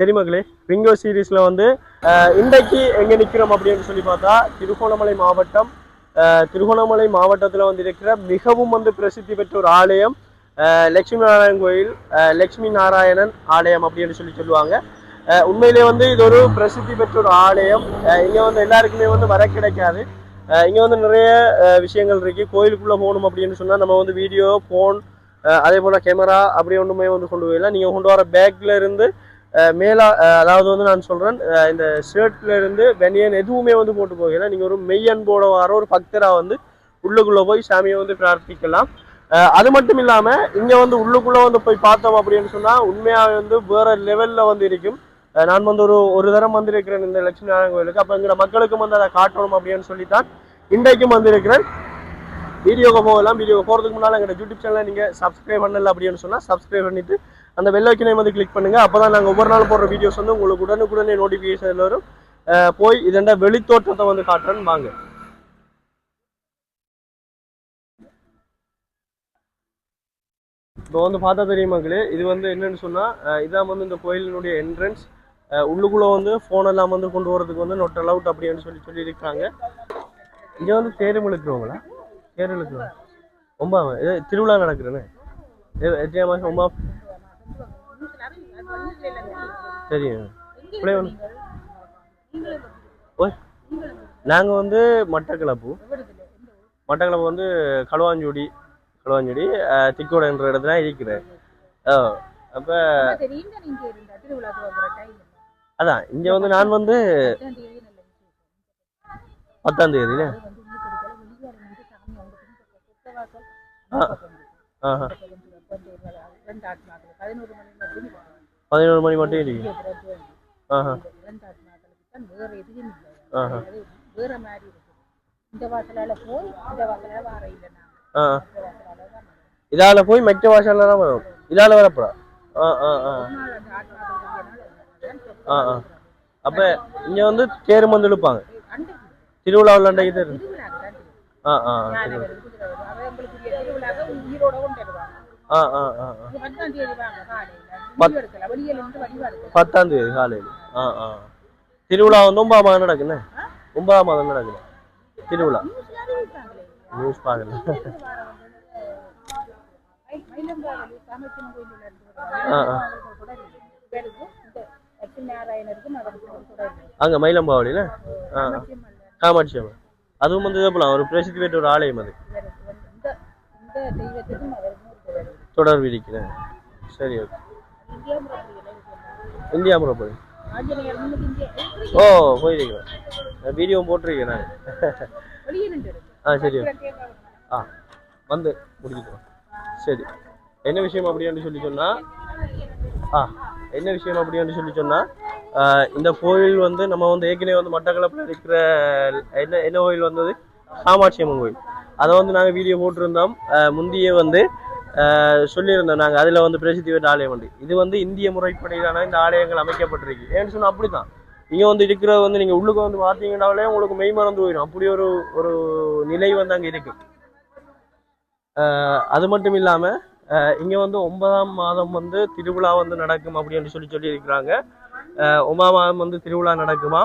சரி மகளே ரிங்கோ சீரீஸில் வந்து இன்றைக்கு எங்கே நிற்கிறோம் அப்படின்னு சொல்லி பார்த்தா திருகோணமலை மாவட்டம் திருகோணமலை மாவட்டத்தில் வந்து இருக்கிற மிகவும் வந்து பிரசித்தி பெற்ற ஒரு ஆலயம் லக்ஷ்மி லட்சுமி நாராயணன் கோயில் லக்ஷ்மி லட்சுமி நாராயணன் ஆலயம் அப்படின்னு சொல்லி சொல்லுவாங்க. உண்மையிலே வந்து இது ஒரு பிரசித்தி பெற்ற ஒரு ஆலயம். இங்கே வந்து எல்லாருக்குமே வந்து வர கிடைக்காது. இங்கே வந்து நிறைய விஷயங்கள் இருக்குது கோயிலுக்குள்ளே போகணும் அப்படின்னு சொன்னால் நம்ம வந்து வீடியோ ஃபோன் அதே போல் கேமரா அப்படி ஒன்றுமே வந்து கொண்டு போயிடலாம். நீங்கள் கொண்டு வர பேக்ல இருந்து மேலா அதாவது வந்து நான் சொல்றேன் இந்த ஷர்ட்ல இருந்து பெனியன் எதுவுமே வந்து போட்டு போகல. நீங்கள் ஒரு மெய் அன்போட வர ஒரு பக்தராக வந்து உள்ளுக்குள்ளே போய் சாமியை வந்து பிரார்த்திக்கலாம். அது மட்டும் இல்லாமல் இங்கே வந்து உள்ளுக்குள்ளே வந்து போய் பார்த்தோம் அப்படின்னு சொன்னால் உண்மையாகவே வந்து வேற லெவலில் வந்து இருக்கும். நான் வந்து ஒரு ஒரு தரம் வந்திருக்கிறேன் இந்த லட்சுமி நாராயண கோயிலுக்கு. அப்போ எங்க மக்களுக்கும் வந்து அதை காட்டணும் அப்படின்னு சொல்லித்தான் இன்றைக்கும் வந்திருக்கிறேன். வீடியோக்கு போகலாம் வீடியோ போகிறதுக்கு முன்னால் எங்களோட யூடியூப் சேனலை நீங்கள் சப்ஸ்கிரைப் பண்ணல அப்படின்னு சொன்னால் சப்ஸ்கிரைப் பண்ணிட்டு அந்த பெல் வந்து கிளிக் பண்ணுங்க. அப்போ தான் நாங்கள் ஒவ்வொரு நாள் போடுற வீடியோஸ் வந்து உங்களுக்கு உடனுக்குடனே நோட்டிஃபிகேஷன் வரும். போய் இதெண்ட வெளித்தோற்றத்தை வந்து காட்டுறேன்னு வாங்க. இப்போ வந்து பார்த்தா தெரியும் மக்களே இது வந்து என்னன்னு சொன்னால் இதான் வந்து இந்த கோயிலினுடைய என்ட்ரன்ஸ் உள்ளுக்குள்ளே வந்து ஃபோன் எல்லாம் வந்து கொண்டு வரதுக்கு வந்து நொட் அலவுட் அப்படின்னு சொல்லி சொல்லியிருக்காங்க இங்கே வந்து தேர் இழுக்கிறவங்களா? தேர் இழுக்கிறவங்க ஒம்பாம திருவிழா நடக்குதுன்னு. எத்தனை மாதம் ஒம்பா தெரியும். பிள்ளை நாங்கள் வந்து மட்டக்களப்பு. மட்டக்களப்பு வந்து களுவாஞ்சூடி களுவாஞ்சூடி அஹ், திக்கோடன்ற இடத்துல இருக்கிறேன். ஓ அப்போ அதான் இங்கே வந்து நான் வந்து பத்தாம் தேதி வாசல் ஆ. பதினோரு மணி மட்டும் இருக்கு ஆஹா. ஆஹா. வேற மாதிரி இருக்கு இந்த வாசலால போய் இந்த வாசலால வர இல்லை நான். இதால போய் மெக்க வாசல்ல தான் வரும். இதால வரப்படா ஆ ஆ ஆ. ஆ ஆ. அப்ப இங்க வந்து தேர். வந்து இழுப்பாங்க திருவிழாவில் அன்றைக்கு தேர். ஆ ஆ யானை பத்தாம் தேதி பத்தாம் தேதி காலையில். ஆ ஆ. திருவிழா வந்து ஒன்பதாம் மாதம் நடக்குண்ணே ஒன்பதாம் மாதம் நடக்குது? திருவிழா. நியூஸ் பார்க்கல. அங்கே காமாட்சியம்மன்ல காமாட்சி அம்மன் அதுவும் வந்து இதே ஒரு பிரசித்தி பெற்ற ஒரு ஆலயம் அது. இவருக்கு வந்து இந்த இந்த தெய்வத்துக்கும் அவருக்கும் ஒரு தொடர் இருக்கு. தொடர் விதிக்கிறேன் சரி ஓகே இந்தியா. முறைப்படி ஓ போயிருக்கிறேன். வீடியோ போட்டிருக்கேன் நான். ஆ சரி ஓகே. ஆ வந்து முடிச்சுக்கிறோம் சரி. என்ன விஷயம் அப்படின்னு சொல்லி சொன்னா ஆ என்ன விஷயம் அப்படின்னு சொல்லி சொன்னா ஆ, இந்த கோயில் வந்து நம்ம வந்து ஏற்கனவே வந்து மட்டக்களப்பில் இருக்கிற என்ன என்ன கோயில் வந்தது? காமாட்சி அம்மன் கோயில். அதை வந்து நாங்கள் வீடியோ போட்டிருந்தோம். முந்தியே வந்து சொல்லியிருந்தோம் நாங்கள் அதில் வந்து பிரசித்தி பெற்ற ஆலயம் வந்து இது வந்து இந்திய முறைப்படியிலான இந்த ஆலயங்கள் அமைக்கப்பட்டிருக்கு. ஏன்னு சொன்னால் அப்படி தான் இங்கே வந்து இருக்கிற வந்து நீங்கள் உள்ளுக்கு வந்து பார்த்தீங்கன்னாலே உங்களுக்கு மெய் மறந்து போயிடும். அப்படி ஒரு ஒரு நிலை வந்து அங்கே இருக்கு. ஆஹ் அது மட்டும் இல்லாம இங்கே வந்து ஒன்பதாம் மாதம் வந்து திருவிழா வந்து நடக்கும் அப்படின்னு சொல்லி சொல்லியிருக்கிறாங்க. ஒன்பதாம் மாதம் வந்து திருவிழா நடக்குமா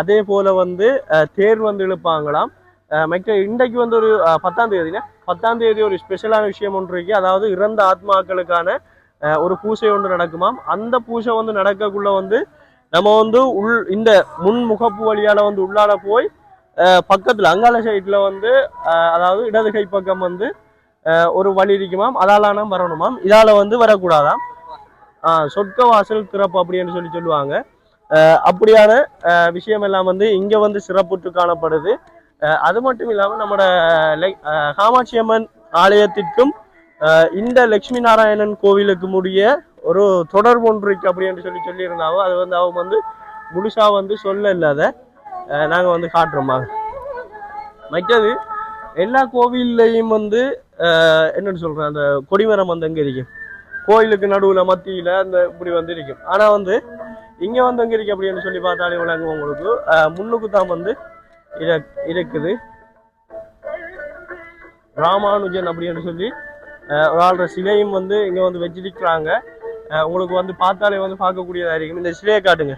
அதே போல வந்து தேர் வந்து இழுப்பாங்களாம். ஆஹ் இன்றைக்கு வந்து ஒரு பத்தாம் தேதினா பத்தாம் தேதி ஒரு ஸ்பெஷலான விஷயம் ஒன்று இருக்கு. அதாவது இறந்த ஆத்மாக்களுக்கான ஒரு பூஜை ஒன்று நடக்குமாம். அந்த பூஜை வந்து நடக்கக்குள்ள வந்து நம்ம வந்து உள் இந்த முன் முகப்பு வழியால வந்து உள்ளால போய் பக்கத்தில் அங்காள சைட்ல வந்து அதாவது இடது கை பக்கம் வந்து ஒரு வழி இருக்குமாம் அதாலான வரணுமாம் இதால வந்து வரக்கூடாதாம். சொர்க்க வாசல் திறப்பு அப்படின்னு சொல்லி சொல்லுவாங்க. அப்படியான விஷயம் எல்லாம் வந்து இங்க வந்து சிறப்புற்று காணப்படுது. அது மட்டும் இல்லாமல் நம்மட ஆஹ் காமாட்சி அம்மன் ஆலயத்திற்கும் இந்த லட்சுமி நாராயணன் கோவிலுக்கும் முடிய ஒரு தொடர்பு ஒன்று இருக்கு அப்படின்னு சொல்லி சொல்லியிருந்தாவோ அது வந்து அவங்க வந்து முழுசா வந்து சொல்ல இல்லாத நாங்கள் நாங்க வந்து காட்டுறோமா மற்றது எல்லா கோவில்லையும் வந்து ஆஹ் என்னன்னு சொல்றேன் அந்த கொடிமரம் வந்து அங்கே இருக்கும். கோயிலுக்கு நடுவுல மத்தியில அந்த இப்படி வந்து இருக்கும். ஆனா வந்து இங்கே வந்து எங்க இருக்கு அப்படின்னு சொல்லி பார்த்தாலே விளங்குவோம் உங்களுக்கு. முன்னுக்கு தான் வந்து இருக்குது ராமானுஜன் அப்படின்னு சொல்லி ஒரு ஆள்ற சிலையும் வந்து இங்க வந்து வச்சிருக்கிறாங்க. உங்களுக்கு வந்து பார்த்தாலே வந்து பார்க்கக்கூடியதா இருக்கும். இந்த சிலையை காட்டுங்க.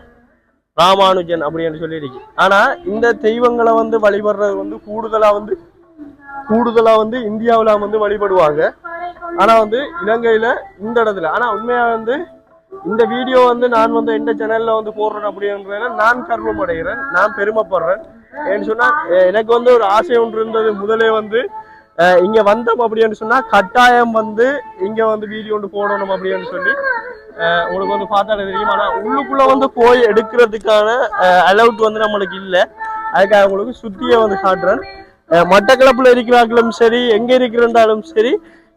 ராமானுஜன் அப்படின்னு சொல்லியிருக்கு. ஆனா இந்த தெய்வங்களை வந்து வழிபடுறது வந்து கூடுதலா வந்து கூடுதலா வந்து இந்தியாவில் வந்து வழிபடுவாங்க. ஆனா வந்து இலங்கையில இந்த இடத்துல ஆனா உண்மையா வந்து இந்த வீடியோ வந்து நான் வந்து எந்த சேனல்ல வந்து போடுறேன் அப்படின்றத நான் கர்வம் அடைகிறேன் நான் பெருமைப்படுறேன். ஏன்னு சொன்னா எனக்கு வந்து ஒரு ஆசை ஒன்று இருந்தது. முதலே வந்து இங்க வந்தோம் அப்படின்னு சொன்னா கட்டாயம் வந்து இங்க வந்து வீடியோ ஒன்று போடணும் அப்படின்னு சொல்லி உங்களுக்கு வந்து பார்த்தாலே தெரியும். ஆனா உள்ளுக்குள்ள வந்து போய் எடுக்கிறதுக்கான அலவுட் வந்து நம்மளுக்கு இல்லை. அதுக்காக உங்களுக்கு சுத்தியே வந்து காட்டுறேன். மட்டக்களப்புல இருக்கிறாங்களும் சரி எங்க இருக்கிறாலும் சரி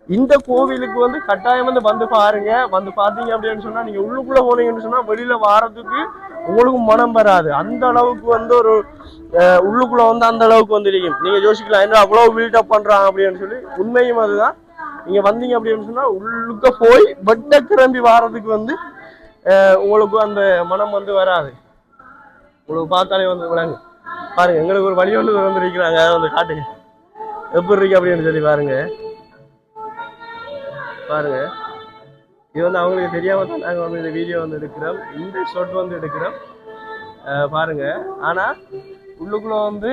இந்த கோவிலுக்கு வந்து கட்டாயம் வந்து வந்து பாருங்க. வந்து பாத்தீங்க அப்படின்னு சொன்னா நீங்க உள்ளுக்குள்ள போனீங்கன்னு சொன்னா வெளியில வாரதுக்கு உங்களுக்கு மனம் வராது. அந்த அளவுக்கு வந்து ஒரு உள்ளுக்குள்ள வந்து அந்த அளவுக்கு வந்து இருக்கும் நீங்க யோசிக்கலாம் என்ன அவ்வளவு பில்டப் பண்றாங்க அப்படின்னு சொல்லி உண்மையும் அதுதான். நீங்க வந்தீங்க அப்படின்னு சொன்னா உள்ளுக்க போய் வெட்ட கிளம்பி வாரதுக்கு வந்து உங்களுக்கு அந்த மனம் வந்து வராது. உங்களுக்கு பார்த்தாலே வந்து விளங்கு பாருங்க எங்களுக்கு ஒரு வழி ஒன்று வந்துருக்கிறாங்க அதை வந்து காட்டுங்க. எப்படி இருக்கு அப்படின்னு சொல்லி பாருங்க. பாருங்க. இது வந்து அவங்களுக்கு தெரியாம தான் நாங்கள் வந்து இந்த வீடியோ வந்து எடுக்கிறோம். இந்த ஷாட் வந்து எடுக்கிறோம். பாருங்க. ஆனா உள்ளுக்குள்ள வந்து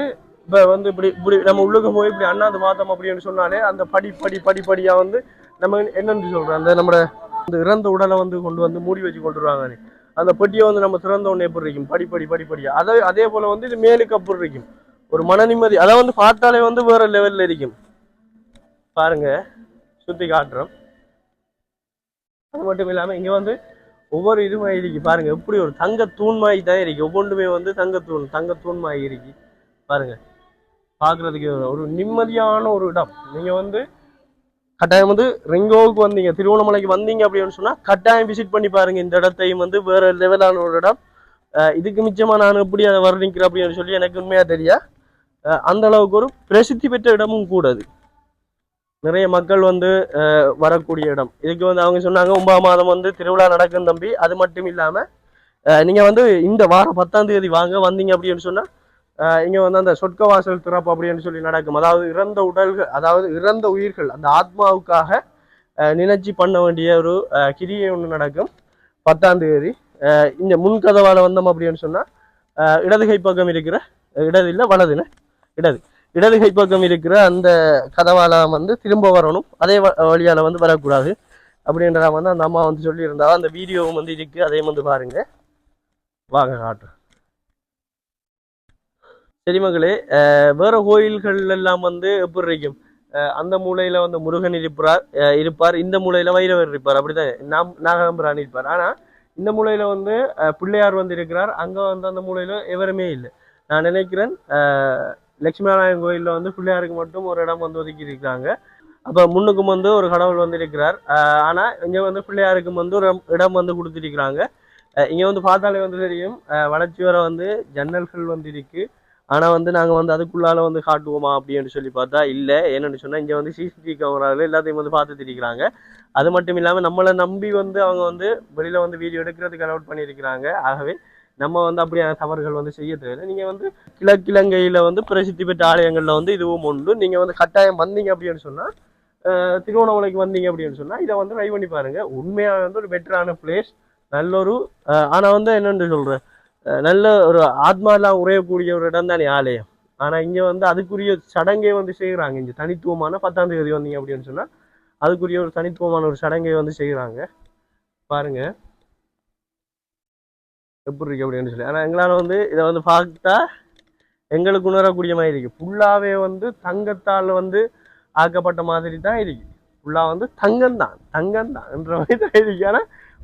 இப்ப வந்து இப்படி இப்படி நம்ம உள்ளுக்கு போய் இப்படி அண்ணாந்து பார்த்தோம் அப்படின்னு சொன்னாலே அந்த படி படி படி படியா வந்து நம்ம என்னன்னு சொல்றோம்? அந்த நம்மளோட அந்த இறந்த உடலை வந்து கொண்டு வந்து மூடி வச்சு கொண்டு வருவாங்க அந்த பெட்டியை வந்து நம்ம திறந்த உடனே எப்படி இருக்கும்? படிப்படி படிப்படியாக அதே அதே போல வந்து இது மேலுக்கு அப்படி இருக்கும். ஒரு மன நிம்மதி. அதை வந்து பார்த்தாலே வந்து வேற லெவல்ல இருக்கும். பாருங்க. சுத்தி காட்டுறோம். அது மட்டும் இல்லாமல் இங்கே வந்து ஒவ்வொரு இதுவும் இருக்கு. பாருங்க எப்படி ஒரு தங்க தூண் மாதிரி தான் இருக்கு. ஒவ்வொன்றுமே வந்து தங்கத்தூண் தங்கத்தூண் மாதிரி இருக்கு. பாருங்க. பார்க்குறதுக்கு ஒரு நிம்மதியான ஒரு இடம். நீங்கள் வந்து கட்டாயம் வந்து ரெங்கோவுக்கு வந்தீங்க திருவண்ணாமலைக்கு வந்தீங்க அப்படின்னு சொன்னால் கட்டாயம் விசிட் பண்ணி பாருங்க. இந்த இடத்தையும் வந்து வேற லெவலான ஒரு இடம். இதுக்கு மிச்சமாக நான் எப்படி அதை வர்ணிக்கிறேன் அப்படின்னு சொல்லி எனக்கு உண்மையாக தெரியா? அந்த அளவுக்கு ஒரு பிரசித்தி பெற்ற இடமும் கூடாது நிறைய மக்கள் வந்து வரக்கூடிய இடம். இதுக்கு வந்து அவங்க சொன்னாங்க ஒன்பதாம் மாதம் வந்து திருவிழா நடக்கும் தம்பி. அது மட்டும் இல்லாம நீங்கள் நீங்க வந்து இந்த வாரம் பத்தாம் தேதி வாங்க வந்தீங்க அப்படின்னு சொன்னா இங்கே இங்க வந்து அந்த சொர்க்க வாசல் திறப்பு அப்படின்னு சொல்லி நடக்கும். அதாவது இறந்த உடல்கள் அதாவது இறந்த உயிர்கள் அந்த ஆத்மாவுக்காக நினைச்சி நினைச்சு பண்ண வேண்டிய ஒரு கிரியை ஒன்று நடக்கும். பத்தாம் தேதி. இந்த முன்கதவால் வந்தோம் அப்படின்னு சொன்னா இடதுகை இடது கை பக்கம் இருக்கிற இடது இல்லை வலதுன்னு இடது. இடது கை பக்கம் இருக்கிற அந்த கதவால வந்து திரும்ப வரணும். அதே வ- வழியால வந்து வரக்கூடாது. அப்படின்றத வந்து அந்த அம்மா வந்து சொல்லியிருந்தா அந்த வீடியோவும் வந்து இருக்கு அதையும் வந்து பாருங்க. வாங்க காட்டுறேன். சரி மகளே வேற கோயில்கள் எல்லாம் வந்து எப்படி இருக்கும்? அஹ் அந்த மூலையில வந்து முருகன் இருப்பார் அஹ் இருப்பார் இந்த மூலையில வைரவர் இருப்பார் அப்படிதான்? நாம் நாகம்பரான் இருப்பார். ஆனா இந்த மூலையில வந்து பிள்ளையார் வந்து இருக்கிறார் அங்க வந்து அந்த மூலையில எவருமே இல்லை. நான் நினைக்கிறேன் லட்சுமி நாராயணன் கோயிலில் வந்து பிள்ளையாருக்கு மட்டும் ஒரு இடம் வந்து ஒதுக்கி இருக்கிறாங்க. அப்போ முன்னுக்கும் வந்து ஒரு கடவுள் வந்து இருக்கிறார் ஆனால் இங்கே வந்து பிள்ளையாருக்கும் வந்து ஒரு இடம் வந்து கொடுத்துருக்குறாங்க. இங்கே வந்து பார்த்தாலே வந்து தெரியும். வளர்ச்சி வர வந்து ஜன்னல்கள் வந்து இருக்கு. ஆனால் வந்து நாங்கள் வந்து அதுக்குள்ளால வந்து காட்டுவோமா அப்படின்னு சொல்லி பார்த்தா இல்லை. என்னென்னு சொன்னால் இங்கே வந்து சிசிடிவி கேமராவில் எல்லாத்தையும் வந்து பார்த்து திரிக்கிறாங்க அது மட்டும் இல்லாமல் நம்மளை நம்பி வந்து அவங்க வந்து வெளியில் வந்து வீடியோ எடுக்கிறதுக்கு அலவுட் பண்ணியிருக்கிறாங்க. ஆகவே நம்ம வந்து அப்படியான தவறுகள் வந்து செய்ய தேவையில்லை நீங்க வந்து கிழக்கிழங்கையில வந்து பிரசித்தி பெற்ற ஆலயங்கள்ல வந்து இதுவும் உண்டு. நீங்க வந்து கட்டாயம் வந்தீங்க அப்படின்னு சொன்னா திருவண்ணாமலைக்கு வந்தீங்க அப்படின்னு சொன்னா இதை வந்து ட்ரை பண்ணி பாருங்க. உண்மையா வந்து ஒரு பெட்டரான பிளேஸ் நல்ல ஒரு ஆனால் ஆனா வந்து என்னென்று சொல்றேன்? நல்ல ஒரு ஆத்மாலாம் உரையக்கூடிய உறையக்கூடிய ஒரு இடம் தானே ஆலயம். ஆனா இங்க வந்து அதுக்குரிய சடங்கை வந்து செய்கிறாங்க இங்க தனித்துவமான பத்தாம் தேதி வந்தீங்க அப்படின்னு சொன்னா அதுக்குரிய ஒரு தனித்துவமான ஒரு சடங்கை வந்து செய்கிறாங்க பாருங்க. எப்படி இருக்கு அப்படின்னு சொல்லி. ஆனா எங்களால வந்து இதை வந்து பார்த்தா எங்களுக்கு உணரக்கூடிய மாதிரி இருக்கு. ஃபுல்லாவே வந்து தங்கத்தால் வந்து ஆக்கப்பட்ட மாதிரி தான் இருக்கு. ஃபுல்லா வந்து தங்கம் தான் தங்கம் தான் என்ற மாதிரி தான் இருக்கு. ஆனா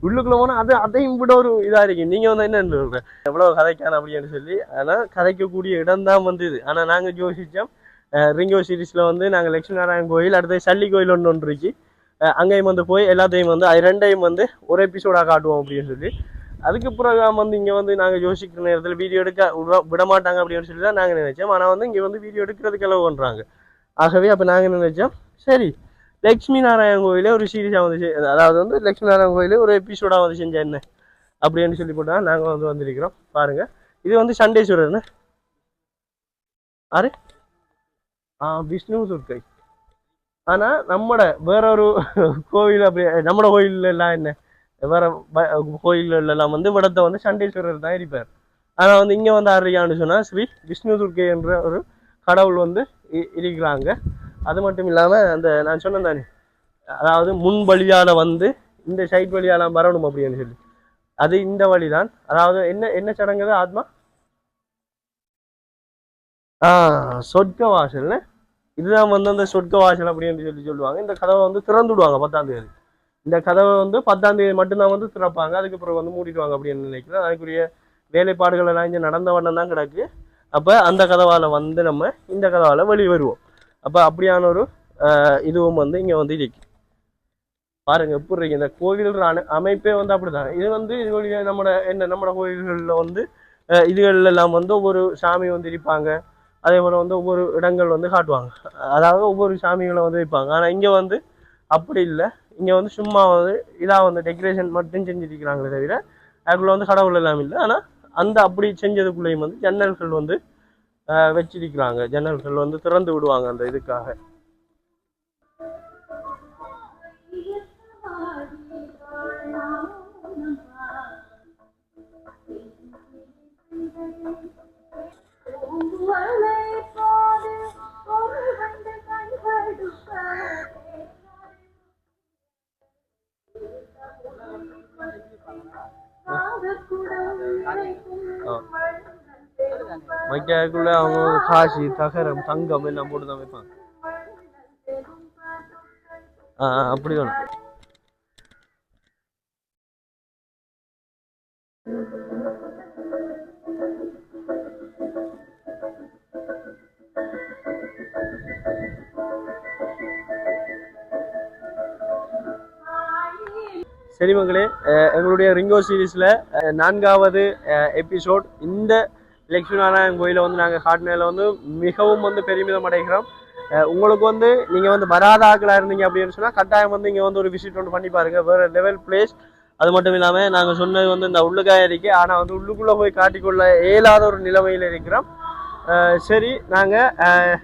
உள்ளுக்குள்ள போனா அது அதையும் விட ஒரு இதா இருக்கு. நீங்க வந்து என்ன சொல்கிறேன் எவ்வளவு கதைக்கான அப்படின்னு சொல்லி. ஆனா கதைக்கக்கூடிய இடம் தான் வந்து இது. ஆனா நாங்க யோசிச்சோம் ரிங்கோ சீரீஸில் வந்து நாங்க லட்சுமி நாராயண் கோயில் அடுத்தது சல்லி கோயில் ஒன்று ஒன்று இருக்கு. அங்கேயும் வந்து போய் எல்லாத்தையும் வந்து அது ரெண்டையும் வந்து ஒரு எபிசோடா காட்டுவோம் அப்படின்னு சொல்லி. அதுக்கு பிறகு வந்து இங்க வந்து நாங்க யோசிக்கிற நேரத்துல வீடியோ எடுக்க விட- விட மாட்டாங்க அப்படின்னு சொல்லி தான் நாங்க நினைச்சோம். ஆனா வந்து இங்க வந்து வீடியோ எடுக்கிறதுக்கு அளவு பண்றாங்க. ஆகவே அப்ப நாங்க நினைச்சோம்? சரி லக்ஷ்மி நாராயண் கோயிலே ஒரு சீரீஸா வந்து அதாவது வந்து லக்ஷ்மி நாராயண் கோயிலே ஒரு எபிசோடா வந்து செஞ்சா என்ன? அப்படின்னு சொல்லி போட்டா நாங்க வந்து வந்திருக்கிறோம். பாருங்க. இது வந்து சண்டேஸ்வரர்னு. ஆறு ஆ விஷ்ணு சுர்க்கை ஆனா நம்மட வேற ஒரு கோவில் அப்படி நம்மட கோயில் எல்லாம் என்ன? வேற ப- வந்து விடத்தை வந்து சண்டீஸ்வரர் தான் இருப்பார் ஆனால் வந்து இங்கே வந்து ஆடுறியான்னு சொன்னால் ஸ்ரீ விஷ்ணு துர்க்கை என்ற ஒரு கடவுள் வந்து இ- இருக்கிறாங்க அது மட்டும் இல்லாமல் அந்த நான் சொன்னேன் தானே அதாவது முன் வழியால் வந்து இந்த சைட் வழியால் வரணும் அப்படின்னு சொல்லி. அது இந்த வழி தான் அதாவது என்ன என்ன சடங்குது? ஆத்மா? ஆ சொர்க்க வாசல்னு இதுதான் வந்து அந்த சொர்க்க வாசல் அப்படின்னு சொல்லி சொல்லுவாங்க. இந்த கதவை வந்து திறந்து விடுவாங்க பத்தாம் தேதி. இந்த கதவை வந்து பத்தாம் தேதி மட்டும்தான் வந்து திறப்பாங்க. அதுக்கப்புறம் வந்து மூடிடுவாங்க அப்படின்னு நினைக்கிறேன். அதுக்குரிய வேலைப்பாடுகள் எல்லாம் இங்கே நடந்த வண்ணம் தான் கிடக்கு. அப்போ அந்த கதவால் வந்து நம்ம இந்த கதவால் வெளியே வருவோம். அப்போ அப்படியான ஒரு இதுவும் வந்து இங்கே வந்து இருக்கு. பாருங்க எப்படி இருக்கு. இந்த கோவில்கள் அமைப்பே வந்து அப்படிதான். இது வந்து இது வழியா நம்மட என்ன நம்மட கோயில்களில் வந்து இதுகள் எல்லாம் வந்து ஒவ்வொரு சாமி வந்து இருப்பாங்க அதே போல் வந்து ஒவ்வொரு இடங்கள் வந்து காட்டுவாங்க. அதாவது ஒவ்வொரு சாமிகளை வந்து வைப்பாங்க. ஆனால் இங்கே வந்து அப்படி இல்லை. இங்கே வந்து சும்மா வந்து இதாக வந்து டெக்கரேஷன் மட்டும் செஞ்சுருக்கிறாங்களே தவிர அதுக்குள்ளே வந்து கடவுள் எல்லாம் இல்லை. ஆனால் அந்த அப்படி செஞ்சதுக்குள்ளேயும் வந்து ஜன்னல்கள் வந்து வச்சிருக்கிறாங்க. ஜன்னல்கள் வந்து திறந்து விடுவாங்க அந்த இதுக்காக. வைக்கிறதுக்குள்ள அவங்க காசி தகரம் தங்கம் எல்லாம் போட்டு தான் வைப்பாங்க ஆ ஆ, அப்படி வேணும் சரி மங்களே எங்களுடைய ரிங்கோ சீரீஸில் நான்காவது எபிசோட் இந்த லக்ஷ்மி நாராயண் கோயிலை வந்து நாங்கள் காட்டினதில் வந்து மிகவும் வந்து பெருமிதம் அடைகிறோம். உங்களுக்கு வந்து நீங்கள் வந்து வராத ஆக்களாக இருந்தீங்க அப்படின்னு சொன்னால் கட்டாயம் வந்து இங்கே வந்து ஒரு விசிட் ஒன்று பண்ணி பாருங்க. வேறு லெவல் பிளேஸ் அது மட்டும் இல்லாமல் நாங்கள் சொன்னது வந்து இந்த உள்ளுக்காய் இருக்கு ஆனால் வந்து உள்ளுக்குள்ளே போய் காட்டிக்கொள்ள இயலாத ஒரு நிலைமையில் இருக்கிறோம். சரி நாங்கள்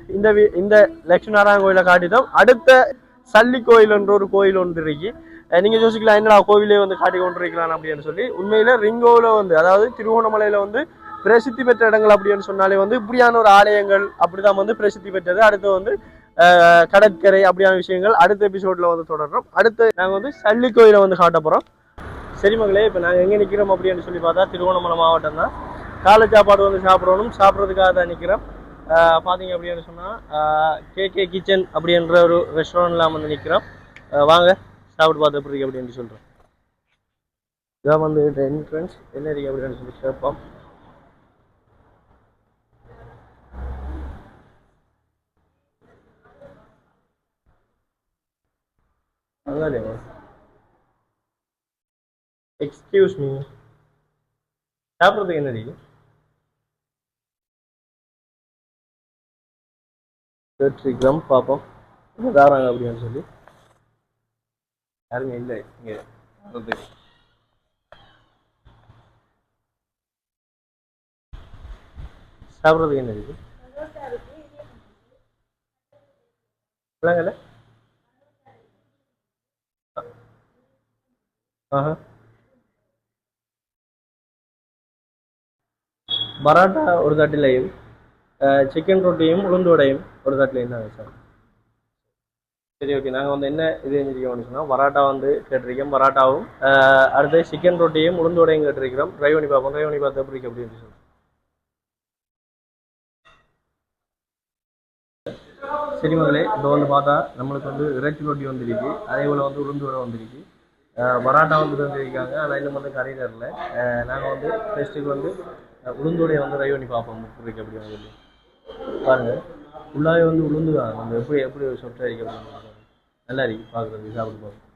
இந்த வி- இந்த லட்சுமி நாராயண் கோயிலை காட்டிட்டோம். அடுத்த சல்லி கோயில் என்ற ஒரு கோயில் ஒன்று இருக்கு. நீங்கள் நீங்க யோசிக்கலாம் என்னடா கோவிலே வந்து காட்டி கொண்டிருக்கலாம் அப்படின்னு சொல்லி. உண்மையில ரிங்கோவில் வந்து அதாவது திருவோணமலையில வந்து பிரசித்தி பெற்ற இடங்கள் அப்படின்னு சொன்னாலே வந்து இப்படியான ஒரு ஆலயங்கள் அப்படிதான் வந்து பிரசித்தி பெற்றது. அடுத்து வந்து கடற்கரை அப்படியான விஷயங்கள் அடுத்த எபிசோட்ல வந்து தொடர்றோம். அடுத்து நாங்க வந்து சல்லி கோயிலை வந்து காட்ட போறோம். சரி மகளே இப்போ நாங்கள் எங்கே நிற்கிறோம் அப்படின்னு சொல்லி பார்த்தா திருவண்ணாமலை மாவட்டம் தான். காலை சாப்பாடு வந்து சாப்பிடணும் சாப்பிட்றதுக்காக தான் நிற்கிறோம் பார்த்தீங்க அப்படின்னு சொன்னால் கேகே கிச்சன் அப்படின்ற ஒரு ரெஸ்டாரண்ட்லாம் வந்து நிற்கிறோம் வாங்க. சாப்பிட்டு பார்த்து எப்படி இருக்கு அப்படின்னு சொல்கிறேன் இதான் வந்து என்ட்ரன்ஸ் என்ன இருக்கு அப்படின்னு சொல்லி கேட்போம். அதான் எக்ஸ்கியூஸ் மீ சாப்பிட்றதுக்கு என்ன இருக்கு? கிராம் பார்ப்போம். தாராங்க அப்படின்னு சொல்லி. யாருமே இல்லை இங்கே. சாப்பிட்றதுக்கு என்ன இருக்கு இல்லைங்கல்ல ஆஹா. பராட்டா ஒரு தட்டிலையும் சிக்கன் ரொட்டியும் உளுந்து வடையும் ஒரு தட்டிலையும் தான் சார். சரி ஓகே நாங்கள் வந்து என்ன இது செஞ்சிருக்கோம் சொன்னால் பராட்டா வந்து கேட்டிருக்கோம் பராட்டாவும் அடுத்து சிக்கன் ரொட்டியும் உளுந்து வடையும் கேட்டிருக்கிறோம். ட்ரை பண்ணி பார்ப்போம். ட்ரை பண்ணி பார்த்து எப்படி இருக்கு அப்படின்னு சொல்லி சரி மகளே இப்போ வந்து பார்த்தா நம்மளுக்கு வந்து இறைச்சி ரொட்டி வந்துருக்கு. அதே போல் வந்து உளுந்து வடை வந்துருக்கு பராட்டா வந்து தந்திருக்காங்க. ஆனால் இன்னும் வந்து கறி தரல. நாங்கள் வந்து ஃபெஸ்ட்டுக்கு வந்து உளுந்து வடையை வந்து ட்ரை பண்ணி பார்ப்போம். எப்படி இருக்கு அப்படின்னு சொல்லி பாருங்க. உள்ளாவே வந்து உளுந்து தான். நம்ம எப்படி எப்படி சொட்டா இருக்கு அப்படின்னு நல்லா இருக்கு பார்க்குறது சாப்பிட்டு போகும்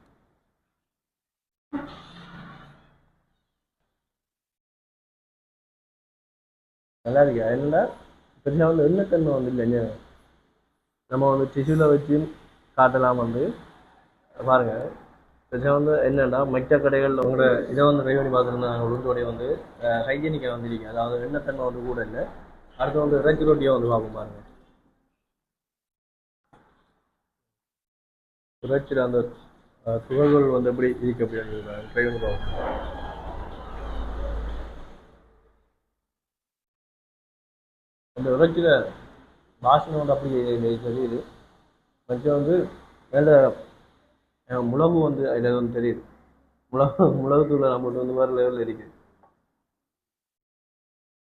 நல்லா இருக்கு. என்னடா? பெருசாக வந்து எண்ணெய்த்தன்மை வந்து இல்லைங்க நம்ம வந்து டிஷ்யூவில் வச்சு காட்டலாம் வந்து. பாருங்க. பெருசாக வந்து என்னன்னா மற்ற கடைகளில் உங்களோட இதை வந்து ட்ரை பண்ணி பார்த்துருந்தாங்க உளுந்தோடைய வந்து ஹைஜீனிக்காக வந்துருக்கீங்க அதாவது எண்ணெய்த்தன்மை வந்து கூட இல்லை. அடுத்து வந்து இறைச்சி ரொட்டியாக வந்து பார்ப்போம் பாருங்க. இறைச்சியில் அந்த துகள்கள் வந்து எப்படி இருக்கு அப்படின்னு ட்ரை அந்த இறைச்சியில் வாசனை வந்து அப்படி தெரியுது. கொஞ்சம் வந்து மேலே முழவு வந்து அதில் வந்து தெரியுது. முழகு முழகுத்தூள் நம்மளுக்கு வந்து வேறு லெவலில் இருக்குது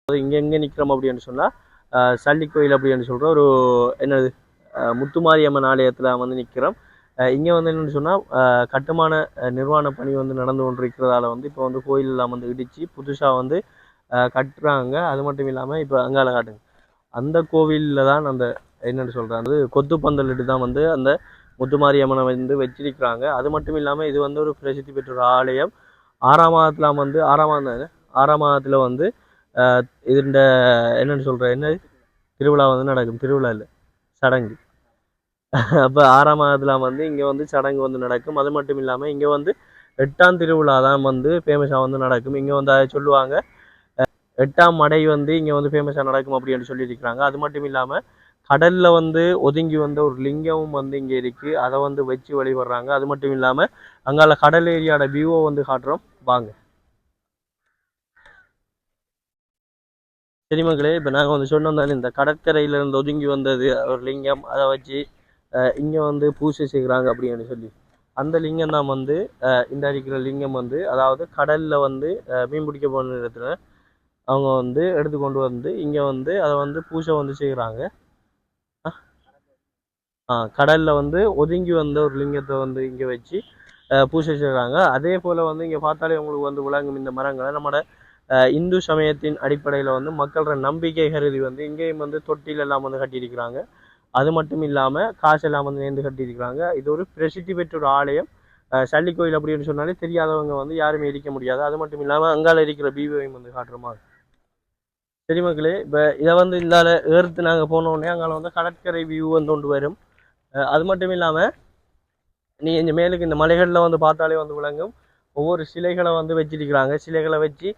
இங்கே எங்கே நிற்கிறோம் அப்படின்னு சொன்னால் சல்லி கோயில் அப்படின்னு சொல்கிற ஒரு என்னது முத்துமாரியம்மன் ஆலயத்தில் வந்து நிற்கிறோம் இங்கே வந்து என்னென்னு சொன்னால் கட்டுமான நிர்வாண பணி வந்து நடந்து கொண்டிருக்கிறதால வந்து இப்போ வந்து கோயில் எல்லாம் வந்து இடித்து புதுசாக வந்து கட்டுறாங்க. அது மட்டும் இல்லாமல் இப்போ அங்கால காட்டுங்க அந்த கோவிலில் தான் அந்த என்னென்னு சொல்கிறேன் அது கொத்து பந்தலிட்டு தான் வந்து அந்த முத்துமாரியம்மனை வந்து வச்சிருக்கிறாங்க. அது மட்டும் இல்லாமல் இது வந்து ஒரு பிரசித்தி பெற்ற ஒரு ஆலயம். ஆறாம் மாதத்தில் வந்து ஆறாம் மாதம் ஆறாம் மாதத்தில் வந்து இதுண்ட என்னென்னு சொல்கிற என்ன? திருவிழா வந்து நடக்கும். திருவிழா இல்லை சடங்கு. அப்போ ஆறாம் மாதத்தில் வந்து இங்கே வந்து சடங்கு வந்து நடக்கும். அது மட்டும் இல்லாமல் இங்கே வந்து எட்டாம் திருவிழா தான் வந்து ஃபேமஸாக வந்து நடக்கும். இங்கே வந்து அதை சொல்லுவாங்க. எட்டாம் மடை வந்து இங்கே வந்து ஃபேமஸாக நடக்கும் அப்படின்னு சொல்லியிருக்கிறாங்க. அது மட்டும் இல்லாமல் கடலில் வந்து ஒதுங்கி வந்த ஒரு லிங்கமும் வந்து இங்கே இருக்குது அதை வந்து வச்சு வழிபடுறாங்க. அது மட்டும் இல்லாமல் அங்கால கடல் ஏரியாவோட வியூவை வந்து காட்டுறோம். வாங்க. சரி மக்களே இப்போ நாங்கள் வந்து சொன்னோம் தானே இந்த கடற்கரையில இருந்து ஒதுங்கி வந்தது ஒரு லிங்கம். அதை வச்சு இங்கே வந்து பூஜை செய்கிறாங்க அப்படின்னு சொல்லி. அந்த லிங்கம் தான் வந்து இந்த அடிக்கிற லிங்கம் வந்து அதாவது கடலில் வந்து அஹ், மீன் பிடிக்க போன இடத்துல அவங்க வந்து எடுத்து கொண்டு வந்து இங்கே வந்து அதை வந்து பூஜை வந்து செய்கிறாங்க ஆ கடலில் வந்து ஒதுங்கி வந்த ஒரு லிங்கத்தை வந்து இங்கே வச்சு பூஜை செய்கிறாங்க அதே போல் வந்து இங்கே பார்த்தாலே உங்களுக்கு வந்து விளங்கும் இந்த மரங்களை. நம்மளோட அஹ், இந்து சமயத்தின் அடிப்படையில் வந்து மக்களோட நம்பிக்கை கருதி வந்து இங்கேயும் வந்து தொட்டில் எல்லாம் வந்து கட்டியிருக்கிறாங்க. அது மட்டும் இல்லாமல் காசெல்லாம் வந்து நேர்ந்து கட்டியிருக்கிறாங்க. இது ஒரு பிரசித்தி பெற்ற ஒரு ஆலயம். சல்லி கோயில் அப்படின்னு சொன்னாலே தெரியாதவங்க வந்து யாருமே எரிக்க முடியாது. அது மட்டும் இல்லாமல் அங்கால இருக்கிற பீவையும் வந்து காட்டுறமா சரி மக்களே இப்போ இதை வந்து இந்தால ஏறுத்து நாங்கள் போனோடனே அங்கால வந்து கடற்கரை வியூ வந்து கொண்டு வரும். அது மட்டும் இல்லாமல் நீ இந்த மேலுக்கு இந்த மலைகளில் வந்து பார்த்தாலே வந்து விளங்கும். ஒவ்வொரு சிலைகளை வந்து வச்சிருக்கிறாங்க. சிலைகளை வச்சு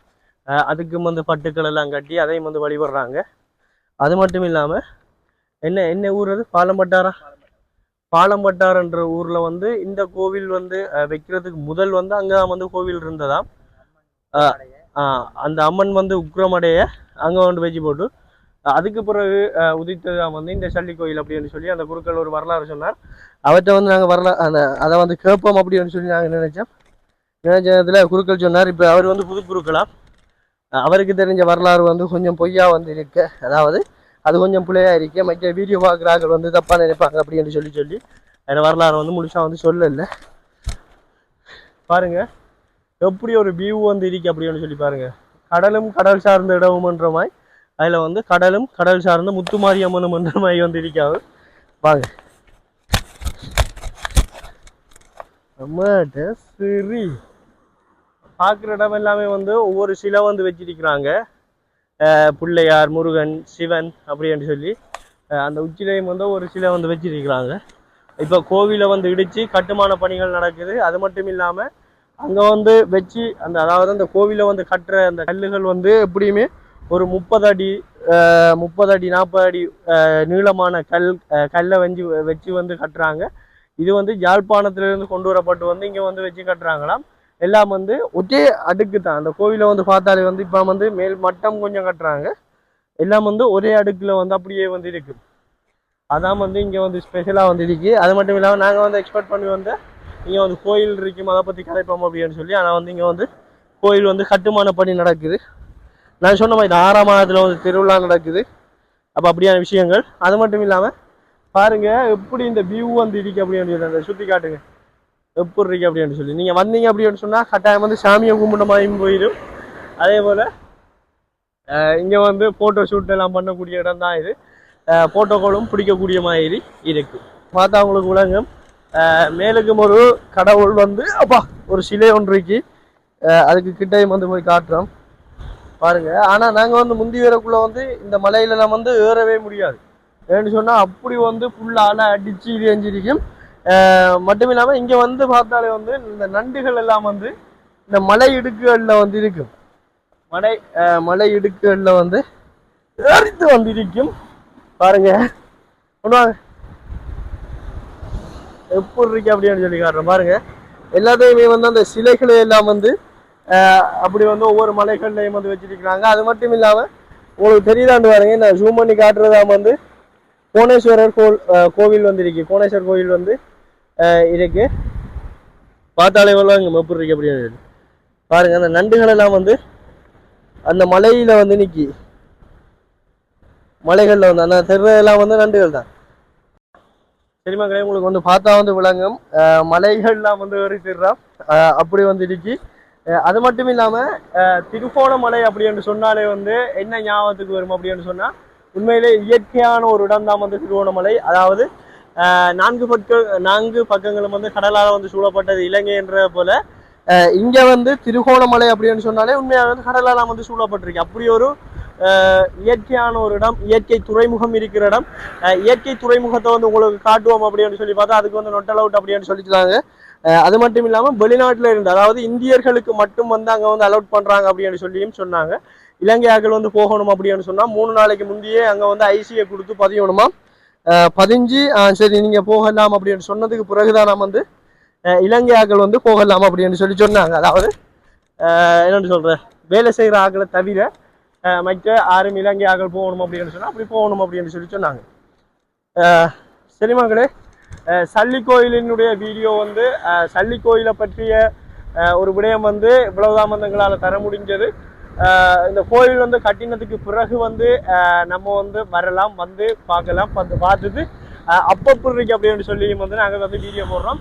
அதுக்கும் வந்து பட்டுக்கள் எல்லாம் கட்டி அதையும் வந்து வழிபடுறாங்க. அது மட்டும் இல்லாமல் என்ன என்ன ஊர் அது? பாலம்பட்டாரா? பாலம்பட்டார்ன்ற ஊரில் வந்து இந்த கோவில் வந்து வைக்கிறதுக்கு முதல் வந்து அங்கே வந்து கோவில் இருந்ததாம். அந்த அம்மன் வந்து உக்ரமடைய அங்கே வந்து வச்சு போட்டு அதுக்கு பிறகு அஹ், உதித்ததான் வந்து இந்த சல்லி கோயில் அப்படின்னு சொல்லி அந்த குருக்கள் ஒரு வரலாறு சொன்னார். அவர்கிட்ட வந்து நாங்கள் வரலா அந்த அதை வந்து கேட்போம் அப்படின்னு சொல்லி நாங்கள் நினைச்சோம். நினைச்சதுல குருக்கள் சொன்னார் இப்போ அவர் வந்து புது குருக்களா அவருக்கு தெரிஞ்ச வரலாறு வந்து கொஞ்சம் பொய்யா வந்து இருக்கு. அதாவது அது கொஞ்சம் பிள்ளையாக இருக்கு மற்ற வீடியோ பார்க்குறாங்க வந்து தப்பாக நினைப்பாங்க அப்படின்னு சொல்லி சொல்லி. அதில் வரலாறு வந்து முழுசாக வந்து சொல்லலை. பாருங்க எப்படி ஒரு வியூ வந்து இருக்கு அப்படின்னு சொல்லி பாருங்கள் கடலும் கடல் சார்ந்த இடமும்ன்ற மாதிரி அதில் வந்து கடலும் கடல் சார்ந்த முத்துமாரியம்மனும்ன்ற மாதிரி வந்து இருக்காது வாங்க. நம்ம சரி பார்க்குற இடம் எல்லாமே வந்து ஒவ்வொரு சிலை வந்து வச்சிருக்கிறாங்க. பிள்ளையார் முருகன் சிவன் அப்படின்னு சொல்லி அந்த உச்சிலையும் வந்து ஒரு சிலை வந்து வச்சிருக்கிறாங்க. இப்போ கோவிலை வந்து இடித்து கட்டுமான பணிகள் நடக்குது. அது மட்டும் இல்லாமல் அங்கே வந்து வச்சு அந்த அதாவது அந்த கோவிலை வந்து கட்டுற அந்த கல்லுகள் வந்து எப்படியுமே ஒரு முப்பது அடி முப்பது அடி நாற்பது அடி நீளமான கல் கல்லை வஞ்சி வச்சு வந்து கட்டுறாங்க. இது வந்து யாழ்ப்பாணத்திலிருந்து கொண்டு வரப்பட்டு வந்து இங்கே வந்து வச்சு கட்டுறாங்களாம். எல்லாம் வந்து ஒரே அடுக்கு தான் அந்த கோவிலை வந்து பார்த்தாலே வந்து இப்போ வந்து மேல் மட்டம் கொஞ்சம் கட்டுறாங்க. எல்லாம் வந்து ஒரே அடுக்கில் வந்து அப்படியே வந்து இருக்கு. அதான் வந்து இங்கே வந்து ஸ்பெஷலாக வந்து இருக்கு. அது மட்டும் இல்லாமல் நாங்கள் வந்து எக்ஸ்பெக்ட் பண்ணி வந்து இங்கே வந்து கோயில் இருக்கும் அதை பற்றி கதைப்போம் அப்படின்னு சொல்லி ஆனால் வந்து இங்கே வந்து கோயில் வந்து கட்டுமான பணி நடக்குது. நான் சொன்ன மாதிரி ஆறாம் மாதத்தில் வந்து திருவிழா நடக்குது. அப்போ அப்படியான விஷயங்கள். அது மட்டும் இல்லாமல் பாருங்க எப்படி இந்த வியூ வந்து இருக்கு அப்படின்னு சொல்லி அந்த சுற்றி காட்டுங்க எப்படி இருக்கு அப்படின்னு சொல்லி. நீங்கள் வந்தீங்க அப்படின்னு சொன்னால் கட்டாயம் வந்து சாமியை கும்பிட்ட போயிடும். அதே போல் இங்கே வந்து ஃபோட்டோ ஷூட் எல்லாம் பண்ணக்கூடிய இடம் தான் இது. ஃபோட்டோக்களும் பிடிக்கக்கூடிய மாதிரி இருக்கு. பார்த்தா உங்களுக்கு விளங்கும். மேலுக்கும் ஒரு கடவுள் வந்து அப்பா ஒரு சிலை ஒன்று இருக்கு. அதுக்கு கிட்டையும் வந்து போய் காட்டுறோம். பாருங்க. ஆனால் நாங்கள் வந்து முந்தி வீரக்குள்ளே வந்து இந்த மலையிலலாம் வந்து ஏறவே முடியாது. ஏன்னு சொன்னால் அப்படி வந்து ஃபுல்லாக அடிச்சு இது மட்டும் இல்லாமல் இங்கே வந்து பார்த்தாலே வந்து இந்த நண்டுகள் எல்லாம் வந்து இந்த மலை இடுக்குகளில் வந்து இருக்கும். மலை அஹ் மலை இடுக்குகளில் வந்து ஏறித்து வந்து இருக்கும் பாருங்க. கொண்டு எப்படி இருக்கு அப்படின்னு சொல்லி காட்டுறேன். பாருங்க. எல்லாத்தையுமே வந்து அந்த சிலைகளை எல்லாம் வந்து ஆஹ் அப்படி வந்து ஒவ்வொரு மலைகள்லையும் வந்து வச்சிருக்கிறாங்க. அது மட்டும் இல்லாம உங்களுக்கு தெரியுதாண்டு பாருங்க. நான் ஜூம் பண்ணி காட்டுறதா வந்து கோணேஸ்வரர் கோல் கோவில் வந்து இருக்கு. கோணேஸ்வரர் கோவில் வந்து இருக்கு. பார்த்தாலே இங்கே மெப்பு இருக்கு அப்படின்னு பாருங்க அந்த நண்டுகள் எல்லாம் வந்து அந்த மலையில வந்து நிக்கி. மலைகள்ல வந்து அந்த தெருவெல்லாம் வந்து நண்டுகள் தான். சரி மக்களே உங்களுக்கு வந்து பார்த்தா வந்து விளங்கும். மலைகள்லாம் வந்து ஏறி திருறோம் அப்படி வந்து இருக்கு அது மட்டும் இல்லாம திருக்கோணமலை திருகோணமலை அப்படின்னு சொன்னாலே வந்து என்ன ஞாபகத்துக்கு வரும் அப்படின்னு சொன்னா உண்மையிலே இயற்கையான ஒரு இடம் தான் வந்து திருகோணமலை. அதாவது நான்கு பக்க நான்கு பக்கங்களும் வந்து கடலால் வந்து சூழப்பட்டது இலங்கை என்ற போல. இங்க வந்து திருகோணமலை அப்படின்னு சொன்னாலே உண்மையாக வந்து கடலால் வந்து சூழப்பட்டிருக்கு. அப்படி ஒரு இயற்கையான ஒரு இடம் இயற்கை துறைமுகம் இருக்கிற இடம். இயற்கை துறைமுகத்தை வந்து உங்களுக்கு காட்டுவோம் அப்படின்னு சொல்லி பார்த்தா அதுக்கு வந்து நொட்டல் அவுட் அப்படின்னு சொல்லிட்டாங்க அது மட்டும் இல்லாமல் வெளிநாட்டில் இருந்து அதாவது இந்தியர்களுக்கு மட்டும் வந்து அங்கே வந்து அலோட் பண்ணுறாங்க அப்படின்னு சொல்லியும் சொன்னாங்க. இலங்கையாக்கள் வந்து போகணும் அப்படின்னு சொன்னால் மூணு நாளைக்கு முந்தையே அங்கே வந்து ஐசியை கொடுத்து பதியணுமா? பதிஞ்சு சரி நீங்கள் போகலாம் அப்படின்னு சொன்னதுக்கு பிறகுதான் நாம் வந்து இலங்கை ஆக்கள் வந்து போகலாம் அப்படின்னு சொல்லி சொன்னாங்க. அதாவது என்னென்னு சொல்கிறேன் வேலை செய்கிற ஆக்களை தவிர மைக்க மற்ற ஆறும் இலங்கை ஆக்கள் போகணும் அப்படின்னு சொன்னால் அப்படி போகணும் அப்படின்னு சொல்லி சொன்னாங்க. அஹ் சரி மகளே சல்லி கோயிலினுடைய வீடியோ வந்து சல்லி கோயிலை பற்றிய ஒரு விடயம் வந்து இவ்வளவுதான் வந்து எங்களால் தர முடிஞ்சது. இந்த கோயில் வந்து கட்டினதுக்கு பிறகு வந்து நம்ம வந்து வரலாம் வந்து பார்க்கலாம் வந்து பார்த்துட்டு அப்பப்போ இருக்கு அப்படின்னு சொல்லி வந்து நாங்கள் வந்து வீடியோ போடுறோம்.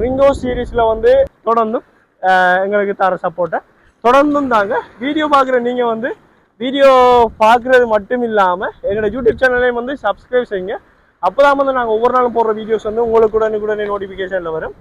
ரிங்கோ சீரீஸில் வந்து தொடர்ந்தும் எங்களுக்கு தர சப்போர்ட்டை தொடர்ந்தும் தாங்க வீடியோ பார்க்குற நீங்கள் வந்து வீடியோ பார்க்குறது மட்டும் இல்லாமல் எங்களோட யூடியூப் சேனலையும் வந்து சப்ஸ்கிரைப் செய்யுங்க. அப்போ தான் வந்து நாங்கள் ஒவ்வொரு நாளும் போடுற வீடியோஸ் வந்து உங்களுக்கு உடனுக்குடனே நோட்டிஃபிகேஷனில் வரும்.